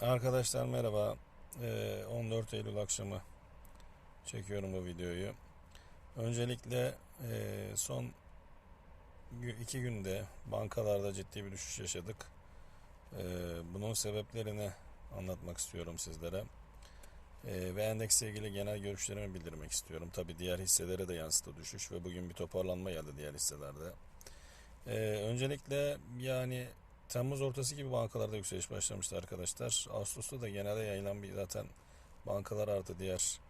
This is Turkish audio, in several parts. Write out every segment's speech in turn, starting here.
Arkadaşlar merhaba. Ee, 14 Eylül akşamı çekiyorum bu videoyu. Öncelikle e, son iki günde bankalarda ciddi bir düşüş yaşadık. Ee, bunun sebeplerini anlatmak istiyorum sizlere. Ee, ve endeksle ilgili genel görüşlerimi bildirmek istiyorum. Tabi diğer hisselere de yansıdı düşüş ve bugün bir toparlanma geldi diğer hisselerde. Ee, öncelikle yani Temmuz ortası gibi bankalarda yükseliş başlamıştı arkadaşlar. Ağustos'ta da genelde yayılan bir zaten bankalar artı diğer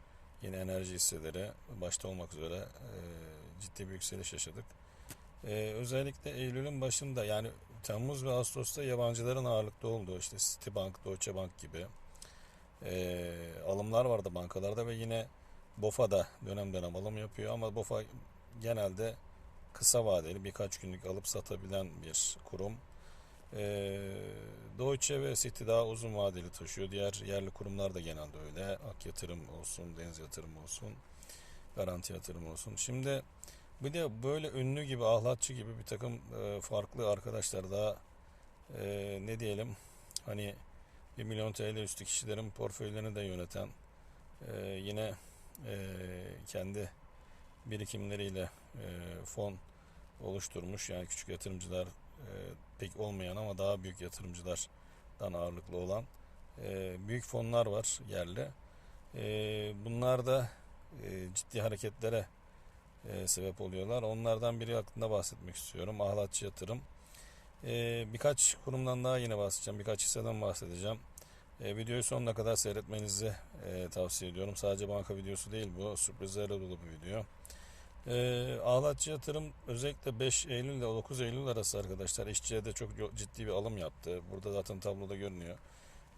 yine enerji hisseleri başta olmak üzere e, ciddi bir yükseliş yaşadık. E, özellikle Eylül'ün başında yani Temmuz ve Ağustos'ta yabancıların ağırlıkta olduğu işte Citibank, Deutsche Bank gibi e, alımlar vardı bankalarda ve yine BOFA da dönem dönem alım yapıyor ama BOFA genelde kısa vadeli birkaç günlük alıp satabilen bir kurum. Ee, Deutsche ve City daha uzun vadeli taşıyor. Diğer yerli kurumlar da genelde öyle. Ak yatırım olsun, deniz yatırım olsun, garanti yatırım olsun. Şimdi bir de böyle ünlü gibi, ahlatçı gibi bir takım e, farklı arkadaşlar daha e, ne diyelim hani 1 milyon TL üstü kişilerin portföylerini de yöneten e, yine e, kendi birikimleriyle e, fon oluşturmuş. Yani küçük yatırımcılar e, pek olmayan ama daha büyük yatırımcılardan ağırlıklı olan e, büyük fonlar var yerli. E, bunlar da e, ciddi hareketlere sebep oluyorlar. Onlardan biri hakkında bahsetmek istiyorum. Ahlatçı yatırım. Birkaç kurumdan daha yine bahsedeceğim. Birkaç hisseden bahsedeceğim. Videoyu sonuna kadar seyretmenizi tavsiye ediyorum. Sadece banka videosu değil bu. Sürprizlerle dolu bir video. Ee, Ağlatçı Yatırım özellikle 5 Eylül ile 9 Eylül arası arkadaşlar işçiye de çok ciddi bir alım yaptı. Burada zaten tabloda görünüyor.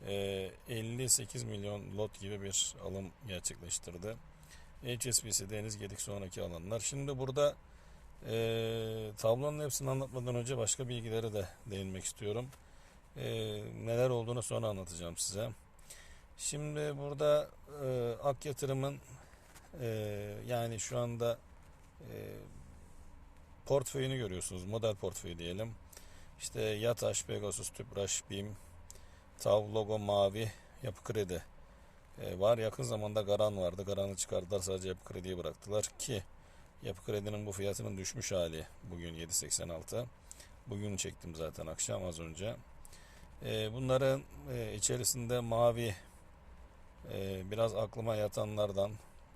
Ee, 58 milyon lot gibi bir alım gerçekleştirdi. HSBC, Deniz Gedik sonraki alanlar. Şimdi burada e, tablonun hepsini anlatmadan önce başka bilgilere de değinmek istiyorum. E, neler olduğunu sonra anlatacağım size. Şimdi burada e, Ak Yatırım'ın e, yani şu anda e, portföyünü görüyorsunuz. Model portföyü diyelim. İşte Yataş, Pegasus, Tüpraş, BİM, TAV, Logo, Mavi, Yapı Kredi e, var. Yakın zamanda Garan vardı. Garan'ı çıkardılar. Sadece Yapı Kredi'yi bıraktılar ki Yapı Kredi'nin bu fiyatının düşmüş hali bugün 7.86. Bugün çektim zaten akşam az önce. E, bunların e, içerisinde Mavi e, biraz aklıma yatanlardan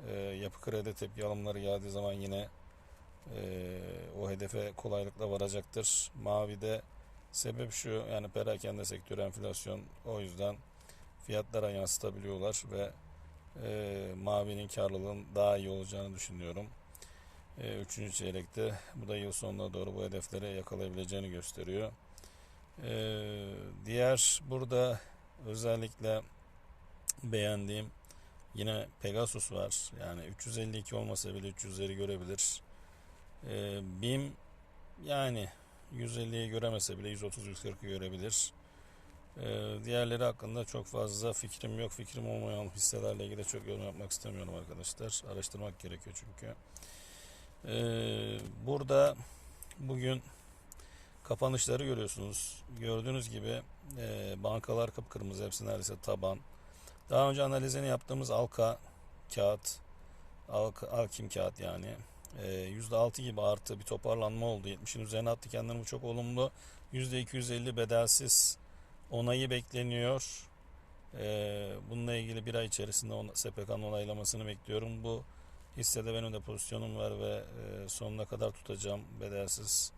e, yapı kredi tepki alımları geldiği zaman yine e, o hedefe kolaylıkla varacaktır. Mavi'de sebep şu yani perakende sektörü enflasyon o yüzden fiyatlara yansıtabiliyorlar ve e, Mavi'nin karlılığın daha iyi olacağını düşünüyorum. E, üçüncü çeyrekte bu da yıl sonuna doğru bu hedeflere yakalayabileceğini gösteriyor. E, diğer burada özellikle beğendiğim Yine Pegasus var. Yani 352 olmasa bile 300'leri görebilir. Ee, BİM yani 150'yi göremese bile 130-140'ı görebilir. Ee, diğerleri hakkında çok fazla fikrim yok. Fikrim olmayan hisselerle ilgili çok yorum yapmak istemiyorum arkadaşlar. Araştırmak gerekiyor çünkü. Ee, burada bugün kapanışları görüyorsunuz. Gördüğünüz gibi e, bankalar kıpkırmızı hepsi neredeyse taban. Daha önce analizini yaptığımız Alka kağıt, Alka, Alkim kağıt yani e, %6 gibi artı bir toparlanma oldu. 70'in üzerine attı kendini bu çok olumlu. %250 bedelsiz onayı bekleniyor. E, bununla ilgili bir ay içerisinde on, SPK'nın onaylamasını bekliyorum. Bu hissede benim de pozisyonum var ve e, sonuna kadar tutacağım. Bedelsiz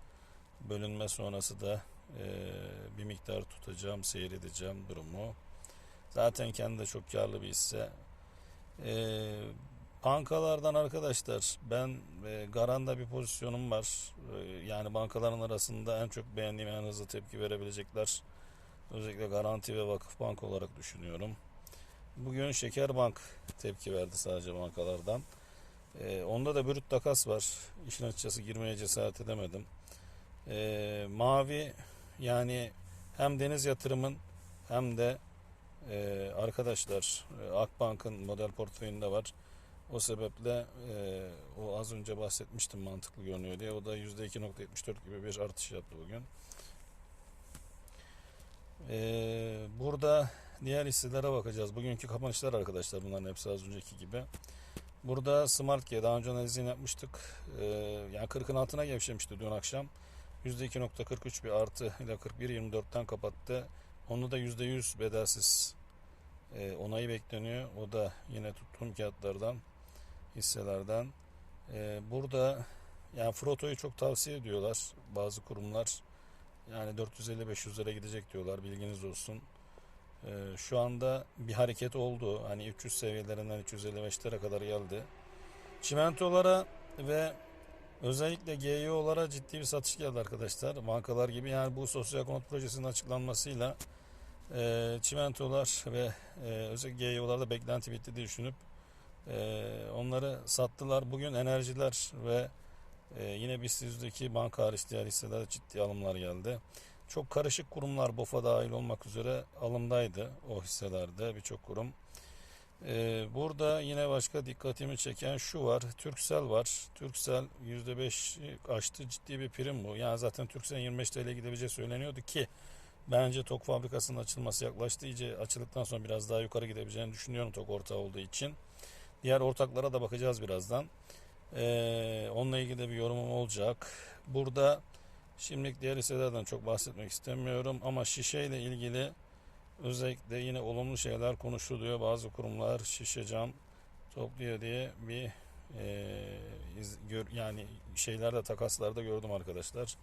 bölünme sonrası da e, bir miktar tutacağım, seyredeceğim durumu. Zaten kendi de çok karlı bir hisse. Ee, bankalardan arkadaşlar ben e, Garan'da bir pozisyonum var. Ee, yani bankaların arasında en çok beğendiğim en hızlı tepki verebilecekler. Özellikle Garanti ve Vakıfbank olarak düşünüyorum. Bugün Şekerbank tepki verdi sadece bankalardan. Ee, onda da brüt takas var. İşin açıkçası girmeye cesaret edemedim. Ee, mavi yani hem deniz yatırımın hem de ee, arkadaşlar e, Akbank'ın model portföyünde var. O sebeple e, o az önce bahsetmiştim mantıklı görünüyor diye. O da %2.74 gibi bir artış yaptı bugün. Ee, burada diğer hisselere bakacağız. Bugünkü kapanışlar arkadaşlar bunların hepsi az önceki gibi. Burada Smart G daha önce analizini yapmıştık. Ee, yani 40'ın altına gevşemişti dün akşam. %2.43 bir artı ile 41.24'ten kapattı. Onu da %100 bedelsiz e, onayı bekleniyor. O da yine tuttuğum kağıtlardan, hisselerden. E, burada yani Froto'yu çok tavsiye ediyorlar bazı kurumlar. Yani 450-500 lira gidecek diyorlar bilginiz olsun. E, şu anda bir hareket oldu. Hani 300 seviyelerinden 355'lere kadar geldi. Çimentolara ve özellikle GYO'lara ciddi bir satış geldi arkadaşlar. Bankalar gibi yani bu sosyal konut projesinin açıklanmasıyla e, çimentolar ve e, özellikle GYO'larda beklenti bitti diye düşünüp e, onları sattılar. Bugün enerjiler ve e, yine BIST 100'deki banka hariç diğer hisselerde ciddi alımlar geldi. Çok karışık kurumlar BOFA dahil olmak üzere alımdaydı o hisselerde birçok kurum. Ee, burada yine başka dikkatimi çeken şu var. Türksel var. Türksel %5 aştı ciddi bir prim bu. Yani zaten Türksel'in 25 TL gidebileceği söyleniyordu ki bence TOK fabrikasının açılması yaklaştı. İyice açıldıktan sonra biraz daha yukarı gidebileceğini düşünüyorum TOK ortağı olduğu için. Diğer ortaklara da bakacağız birazdan. Ee, onunla ilgili de bir yorumum olacak. Burada şimdilik diğer hisselerden çok bahsetmek istemiyorum ama şişe ile ilgili özellikle yine olumlu şeyler konuşuluyor. Bazı kurumlar şişe cam topluyor diye bir e, iz- gör, yani şeylerde takaslarda gördüm arkadaşlar.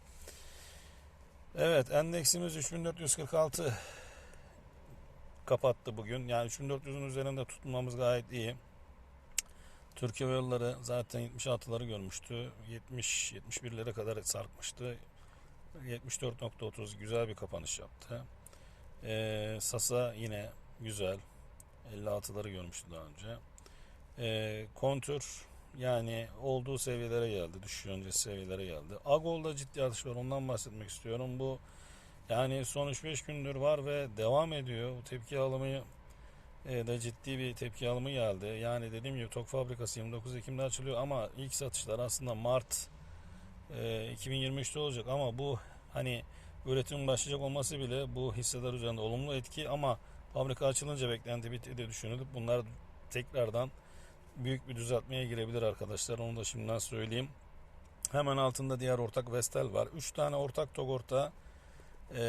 Evet endeksimiz 3446 kapattı bugün. Yani 3400'ün üzerinde tutmamız gayet iyi. Türkiye Yolları zaten 76'ları görmüştü. 70 71'lere kadar sarkmıştı. 74.30 güzel bir kapanış yaptı. Ee, Sasa yine güzel. 56'ları görmüştü daha önce. Ee, kontür yani olduğu seviyelere geldi. Düşüş seviyelere geldi. Agol'da ciddi artış var. Ondan bahsetmek istiyorum. Bu yani son 3-5 gündür var ve devam ediyor. Bu tepki alımı e, da ciddi bir tepki alımı geldi. Yani dediğim gibi TOK fabrikası 29 Ekim'de açılıyor ama ilk satışlar aslında Mart e, 2023'te olacak ama bu hani üretim başlayacak olması bile bu hisseler üzerinde olumlu etki ama fabrika açılınca beklenti bitti diye düşünülüp bunlar tekrardan büyük bir düzeltmeye girebilir arkadaşlar. Onu da şimdiden söyleyeyim. Hemen altında diğer ortak Vestel var. 3 tane ortak TOG ortağı e,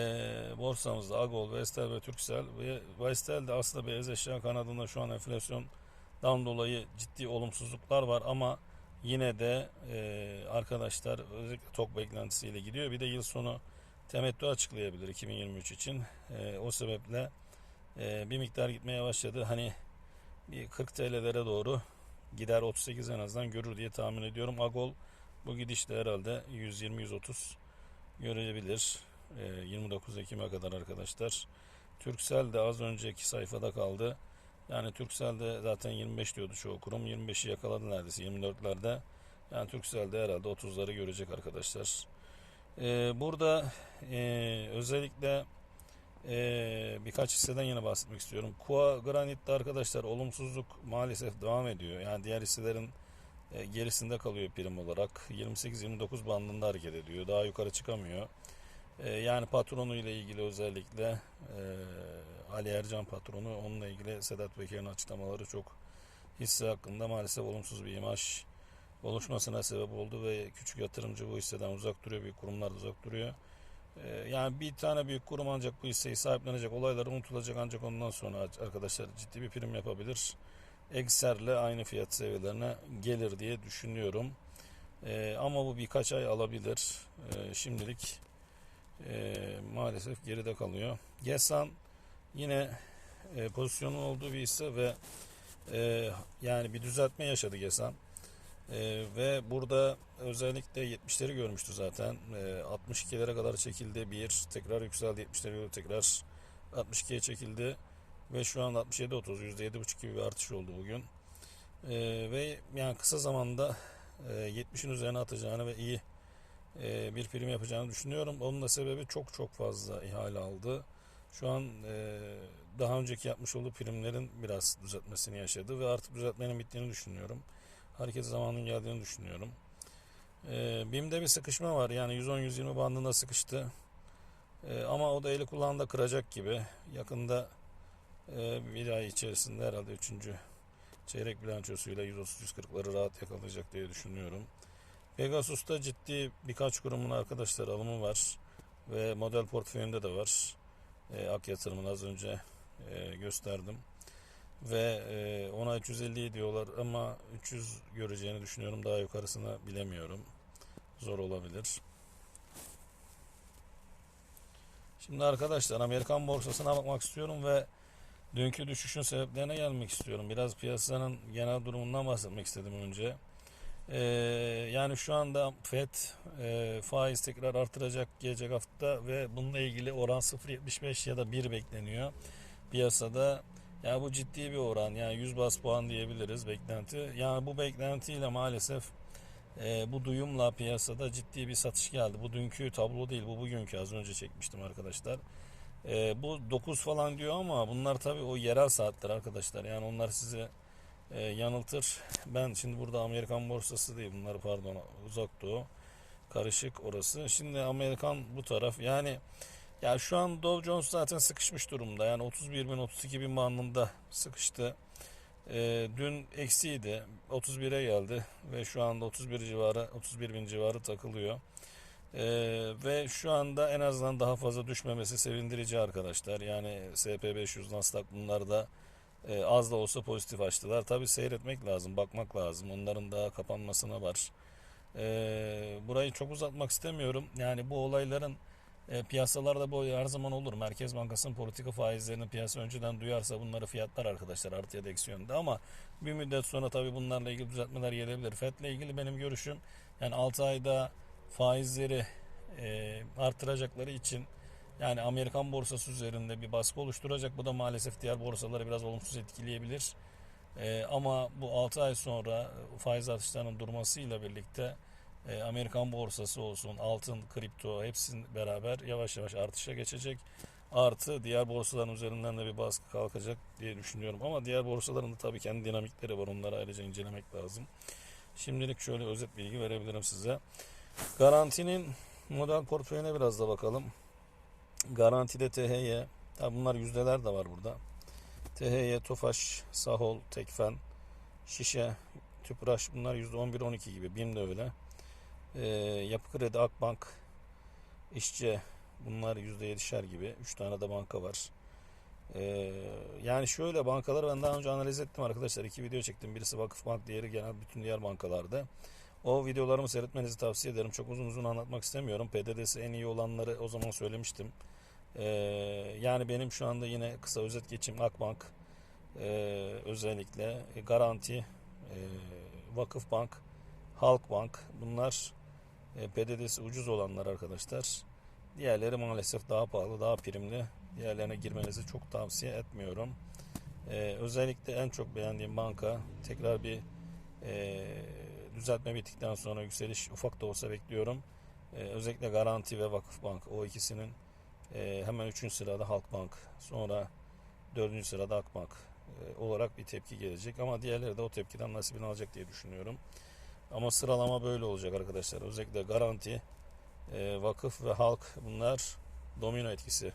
borsamızda Agol, Vestel ve Turkcell ve Vestel de aslında beyaz eşya kanadında şu an enflasyondan dolayı ciddi olumsuzluklar var ama yine de e, arkadaşlar özellikle TOG beklentisiyle gidiyor. Bir de yıl sonu temettü açıklayabilir 2023 için. E, o sebeple e, bir miktar gitmeye başladı. Hani bir 40 TL'lere doğru gider 38 en azından görür diye tahmin ediyorum. Agol bu gidişle herhalde 120-130 görebilir. E, 29 Ekim'e kadar arkadaşlar. Turkcell de az önceki sayfada kaldı. Yani Turkcell de zaten 25 diyordu çoğu kurum. 25'i yakaladı neredeyse 24'lerde. Yani Turkcell de herhalde 30'ları görecek arkadaşlar. Ee, burada e, özellikle e, birkaç hisseden yine bahsetmek istiyorum. Kua Granit'te arkadaşlar olumsuzluk maalesef devam ediyor. Yani diğer hisselerin e, gerisinde kalıyor prim olarak. 28-29 bandında hareket ediyor. Daha yukarı çıkamıyor. E, yani patronu ile ilgili özellikle e, Ali Ercan patronu onunla ilgili Sedat Peker'in açıklamaları çok hisse hakkında maalesef olumsuz bir imaj oluşmasına sebep oldu ve küçük yatırımcı bu hisseden uzak duruyor, büyük kurumlar da uzak duruyor. Ee, yani bir tane büyük kurum ancak bu hisseyi sahiplenecek, olaylar unutulacak ancak ondan sonra arkadaşlar ciddi bir prim yapabilir. Ekser'le aynı fiyat seviyelerine gelir diye düşünüyorum. Ee, ama bu birkaç ay alabilir. Ee, şimdilik e, maalesef geride kalıyor. Gesan yine e, pozisyonun olduğu bir hisse ve e, yani bir düzeltme yaşadı Gesan. Ee, ve burada özellikle 70'leri görmüştü zaten. Ee, 62'lere kadar çekildi. Bir tekrar yükseldi. 70'lere göre tekrar 62'ye çekildi. Ve şu an 67-30 %7,5 gibi bir artış oldu bugün. Ee, ve yani kısa zamanda e, 70'in üzerine atacağını ve iyi e, bir prim yapacağını düşünüyorum. Onun da sebebi çok çok fazla ihale aldı. Şu an e, daha önceki yapmış olduğu primlerin biraz düzeltmesini yaşadı ve artık düzeltmenin bittiğini düşünüyorum hareket zamanının geldiğini düşünüyorum. Ee, BİM'de bir sıkışma var. Yani 110-120 bandında sıkıştı. Ee, ama o da eli kulağında kıracak gibi. Yakında e, bir ay içerisinde herhalde 3. çeyrek bilançosuyla 130-140'ları rahat yakalayacak diye düşünüyorum. Pegasus'ta ciddi birkaç kurumun arkadaşlar alımı var ve model portföyünde de var. E, Ak yatırımını az önce e, gösterdim. Ve e, ona 350 diyorlar ama 300 göreceğini düşünüyorum. Daha yukarısını bilemiyorum. Zor olabilir. Şimdi arkadaşlar Amerikan borsasına bakmak istiyorum ve dünkü düşüşün sebeplerine gelmek istiyorum. Biraz piyasanın genel durumundan bahsetmek istedim önce. Ee, yani şu anda FED e, faiz tekrar artıracak gelecek hafta ve bununla ilgili oran 0.75 ya da 1 bekleniyor piyasada. Ya bu ciddi bir oran yani 100 bas puan diyebiliriz beklenti. Yani bu beklentiyle maalesef e, bu duyumla piyasada ciddi bir satış geldi. Bu dünkü tablo değil bu bugünkü az önce çekmiştim arkadaşlar. E, bu 9 falan diyor ama bunlar tabii o yerel saatler arkadaşlar. Yani onlar sizi e, yanıltır. Ben şimdi burada Amerikan borsası değil bunlar pardon uzak doğu karışık orası. Şimdi Amerikan bu taraf yani ya şu an Dow Jones zaten sıkışmış durumda. Yani 31 bin 32 bin bandında sıkıştı. E, dün eksiydi. 31'e geldi ve şu anda 31 civarı 31 bin civarı takılıyor. E, ve şu anda en azından daha fazla düşmemesi sevindirici arkadaşlar. Yani SP500 Nasdaq bunlar da e, az da olsa pozitif açtılar. Tabi seyretmek lazım, bakmak lazım. Onların daha kapanmasına var. E, burayı çok uzatmak istemiyorum. Yani bu olayların e, piyasalarda bu her zaman olur. Merkez Bankası'nın politika faizlerini piyasa önceden duyarsa bunları fiyatlar arkadaşlar artı ya eksi yönde ama bir müddet sonra tabi bunlarla ilgili düzeltmeler gelebilir. FED ile ilgili benim görüşüm yani 6 ayda faizleri e, artıracakları için yani Amerikan borsası üzerinde bir baskı oluşturacak. Bu da maalesef diğer borsaları biraz olumsuz etkileyebilir. E, ama bu 6 ay sonra faiz artışlarının durmasıyla birlikte e, Amerikan borsası olsun, altın, kripto hepsinin beraber yavaş yavaş artışa geçecek. Artı diğer borsaların üzerinden de bir baskı kalkacak diye düşünüyorum. Ama diğer borsaların da tabii kendi dinamikleri var. Onları ayrıca incelemek lazım. Şimdilik şöyle özet bilgi verebilirim size. Garantinin model portföyüne biraz da bakalım. Garantide THY. Tabii bunlar yüzdeler de var burada. THY, Tofaş, Sahol, Tekfen, Şişe, Tüpraş bunlar %11-12 gibi. BİM de öyle. Ee, Yapı Kredi, Akbank, İşçe bunlar %7'şer gibi. 3 tane de banka var. Ee, yani şöyle bankaları ben daha önce analiz ettim arkadaşlar. İki video çektim. Birisi Vakıfbank, diğeri genel bütün diğer bankalarda. O videolarımı seyretmenizi tavsiye ederim. Çok uzun uzun anlatmak istemiyorum. PDD'si en iyi olanları o zaman söylemiştim. Ee, yani benim şu anda yine kısa özet geçeyim. Akbank e, özellikle e, Garanti, e, Vakıfbank, Halkbank bunlar e, PDD'si ucuz olanlar arkadaşlar. Diğerleri maalesef daha pahalı, daha primli. Diğerlerine girmenizi çok tavsiye etmiyorum. Ee, özellikle en çok beğendiğim banka tekrar bir e, düzeltme bittikten sonra yükseliş ufak da olsa bekliyorum. Ee, özellikle Garanti ve Vakıfbank o ikisinin e, hemen 3. sırada Halkbank sonra 4. sırada Akbank e, olarak bir tepki gelecek ama diğerleri de o tepkiden nasibini alacak diye düşünüyorum. Ama sıralama böyle olacak arkadaşlar. Özellikle Garanti, e, Vakıf ve Halk bunlar domino etkisi.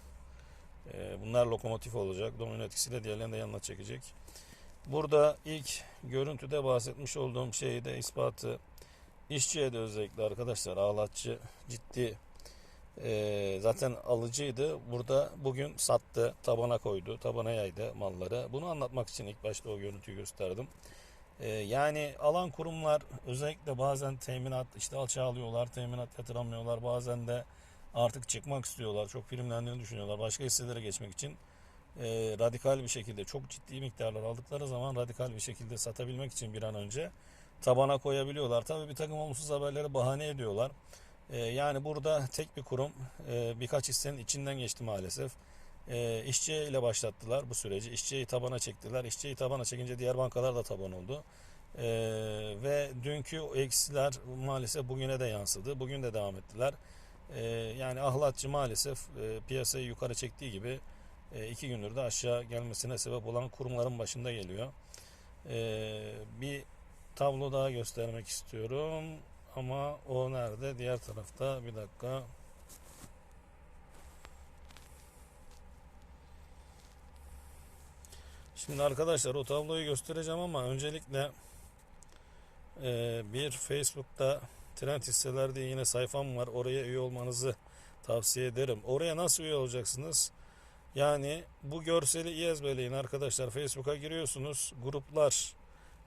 E, bunlar lokomotif olacak. Domino etkisiyle diğerlerini de yanına çekecek. Burada ilk görüntüde bahsetmiş olduğum şeyi de ispatı işçiye de özellikle arkadaşlar ağlatçı ciddi e, zaten alıcıydı. Burada bugün sattı, tabana koydu, tabana yaydı malları. Bunu anlatmak için ilk başta o görüntüyü gösterdim. E, yani alan kurumlar özellikle bazen teminat işte alçağı alıyorlar, teminat yatıramıyorlar. Bazen de artık çıkmak istiyorlar. Çok primlendiğini düşünüyorlar. Başka hisselere geçmek için e, radikal bir şekilde çok ciddi miktarlar aldıkları zaman radikal bir şekilde satabilmek için bir an önce tabana koyabiliyorlar. Tabii bir takım olumsuz haberleri bahane ediyorlar. E, yani burada tek bir kurum e, birkaç hissenin içinden geçti maalesef. E, ile başlattılar bu süreci. İşçiyi tabana çektiler. İşçiyi tabana çekince diğer bankalar da taban oldu. E, ve dünkü eksiler maalesef bugüne de yansıdı. Bugün de devam ettiler. E, yani ahlatçı maalesef e, piyasayı yukarı çektiği gibi e, iki gündür de aşağı gelmesine sebep olan kurumların başında geliyor. E, bir tablo daha göstermek istiyorum. Ama o nerede? Diğer tarafta. Bir dakika. Şimdi arkadaşlar o tabloyu göstereceğim ama öncelikle e, bir Facebook'ta trend hisseler diye yine sayfam var. Oraya üye olmanızı tavsiye ederim. Oraya nasıl üye olacaksınız? Yani bu görseli iyi ezberleyin arkadaşlar. Facebook'a giriyorsunuz. Gruplar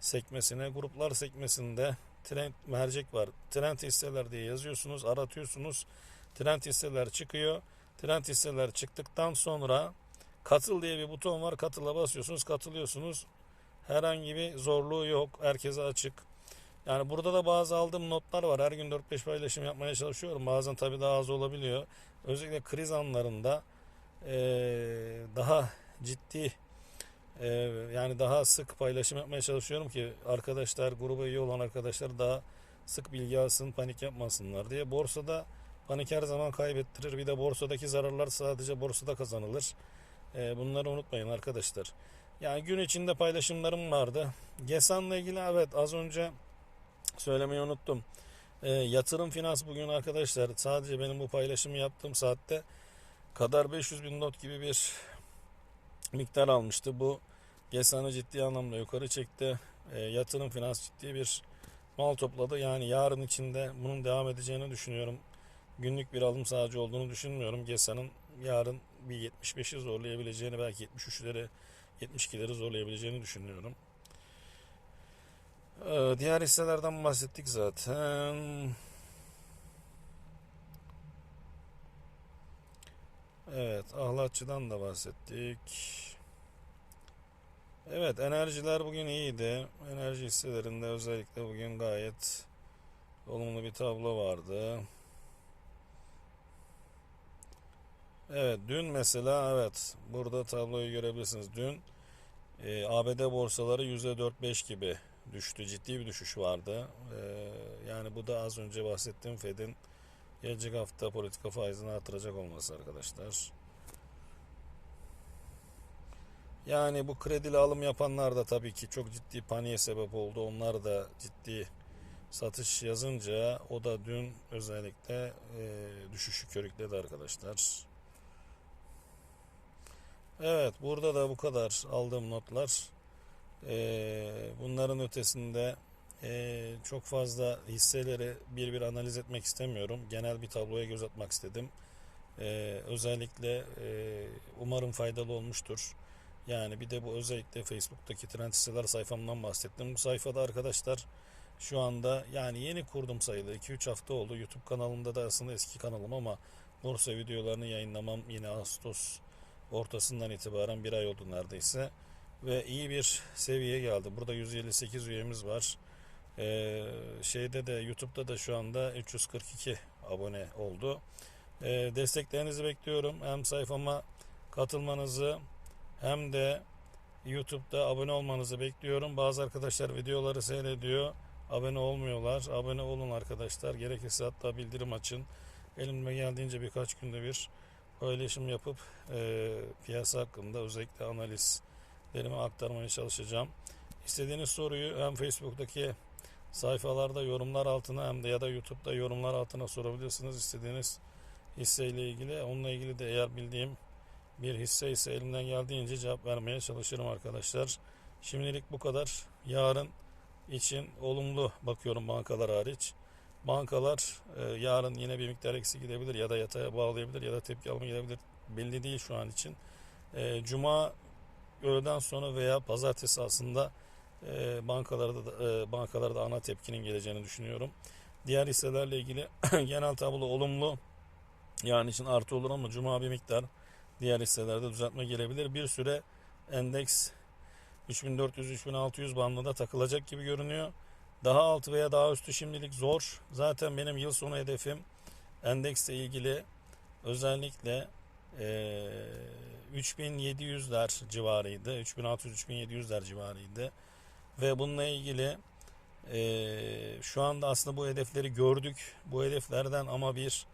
sekmesine. Gruplar sekmesinde trend mercek var. Trend hisseler diye yazıyorsunuz. Aratıyorsunuz. Trend hisseler çıkıyor. Trend hisseler çıktıktan sonra katıl diye bir buton var. Katıla basıyorsunuz. Katılıyorsunuz. Herhangi bir zorluğu yok. Herkese açık. Yani burada da bazı aldığım notlar var. Her gün 4-5 paylaşım yapmaya çalışıyorum. Bazen tabii daha az olabiliyor. Özellikle kriz anlarında daha ciddi yani daha sık paylaşım yapmaya çalışıyorum ki arkadaşlar gruba üye olan arkadaşlar daha sık bilgi alsın panik yapmasınlar diye. Borsada panik her zaman kaybettirir. Bir de borsadaki zararlar sadece borsada kazanılır. Eee, bunları unutmayın arkadaşlar. Yani gün içinde paylaşımlarım vardı. GESAN'la ilgili evet az önce söylemeyi unuttum. Ee, yatırım finans bugün arkadaşlar sadece benim bu paylaşımı yaptığım saatte kadar 500 bin not gibi bir miktar almıştı. Bu GESAN'ı ciddi anlamda yukarı çekti. Ee, yatırım finans ciddi bir mal topladı. Yani yarın içinde bunun devam edeceğini düşünüyorum. Günlük bir alım sadece olduğunu düşünmüyorum. GESAN'ın yarın bir 75'i zorlayabileceğini belki 73'leri 72'leri zorlayabileceğini düşünüyorum. Ee, Diğer hisselerden bahsettik zaten. Evet, Ahlatçı'dan da bahsettik. Evet, enerjiler bugün iyiydi. Enerji hisselerinde özellikle bugün gayet olumlu bir tablo vardı. Evet, dün mesela evet, burada tabloyu görebilirsiniz. Dün e, ABD borsaları %4-5 gibi düştü. Ciddi bir düşüş vardı. Ee, yani bu da az önce bahsettiğim Fed'in gelecek hafta politika faizini artıracak olması arkadaşlar. Yani bu kredili alım yapanlar da tabii ki çok ciddi paniğe sebep oldu. Onlar da ciddi satış yazınca o da dün özellikle e, düşüşü körükledi arkadaşlar. Evet burada da bu kadar aldığım notlar. Ee, bunların ötesinde ee, çok fazla hisseleri bir bir analiz etmek istemiyorum. Genel bir tabloya göz atmak istedim. Ee, özellikle ee, umarım faydalı olmuştur. Yani bir de bu özellikle Facebook'taki trend hisseler sayfamdan bahsettim. Bu sayfada arkadaşlar şu anda yani yeni kurdum sayılı 2-3 hafta oldu. YouTube kanalımda da aslında eski kanalım ama borsa videolarını yayınlamam yine Ağustos ortasından itibaren bir ay oldu neredeyse ve iyi bir seviyeye geldi. Burada 158 üyemiz var. Ee, şeyde de YouTube'da da şu anda 342 abone oldu. Ee, desteklerinizi bekliyorum. Hem sayfama katılmanızı hem de YouTube'da abone olmanızı bekliyorum. Bazı arkadaşlar videoları seyrediyor. Abone olmuyorlar. Abone olun arkadaşlar. Gerekirse hatta bildirim açın. Elimde geldiğince birkaç günde bir paylaşım yapıp e, piyasa hakkında özellikle analiz derime aktarmaya çalışacağım. İstediğiniz soruyu hem Facebook'taki sayfalarda yorumlar altına hem de ya da YouTube'da yorumlar altına sorabilirsiniz. İstediğiniz hisseyle ilgili. Onunla ilgili de eğer bildiğim bir hisse ise elimden geldiğince cevap vermeye çalışırım arkadaşlar. Şimdilik bu kadar. Yarın için olumlu bakıyorum bankalar hariç. Bankalar e, yarın yine bir miktar eksi gidebilir ya da yataya bağlayabilir ya da tepki alma gelebilir. Belli değil şu an için. E, Cuma öğleden sonra veya pazartesi aslında e, bankalarda da, e, bankalarda ana tepkinin geleceğini düşünüyorum. Diğer hisselerle ilgili genel tablo olumlu. Yani için artı olur ama cuma bir miktar diğer hisselerde düzeltme gelebilir. Bir süre endeks 3400-3600 bandında takılacak gibi görünüyor. Daha altı veya daha üstü şimdilik zor. Zaten benim yıl sonu hedefim endeksle ilgili özellikle e, 3700'ler civarıydı. 3600-3700'ler civarıydı. Ve bununla ilgili e, şu anda aslında bu hedefleri gördük. Bu hedeflerden ama bir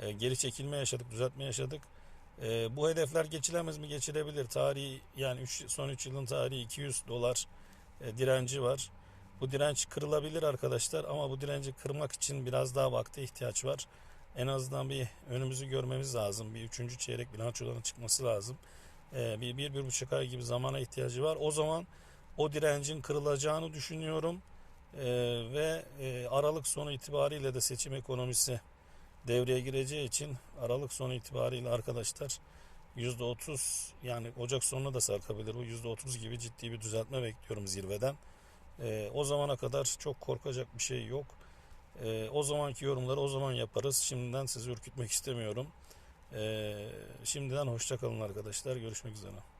e, geri çekilme yaşadık, düzeltme yaşadık. E, bu hedefler geçilemez mi? Geçilebilir. Tarihi yani üç, son 3 yılın tarihi 200 dolar e, direnci var. Bu direnç kırılabilir arkadaşlar ama bu direnci kırmak için biraz daha vakte ihtiyaç var. En azından bir önümüzü görmemiz lazım. Bir üçüncü çeyrek bilançoların çıkması lazım. e, bir, bir, bir buçuk ay gibi zamana ihtiyacı var. O zaman o direncin kırılacağını düşünüyorum. E, ve e, Aralık sonu itibariyle de seçim ekonomisi devreye gireceği için Aralık sonu itibariyle arkadaşlar %30 yani Ocak sonuna da sarkabilir. Bu %30 gibi ciddi bir düzeltme bekliyorum zirveden. E, o zamana kadar çok korkacak bir şey yok. E, o zamanki yorumları o zaman yaparız. Şimdiden sizi ürkütmek istemiyorum. E, şimdiden hoşça kalın arkadaşlar. Görüşmek üzere.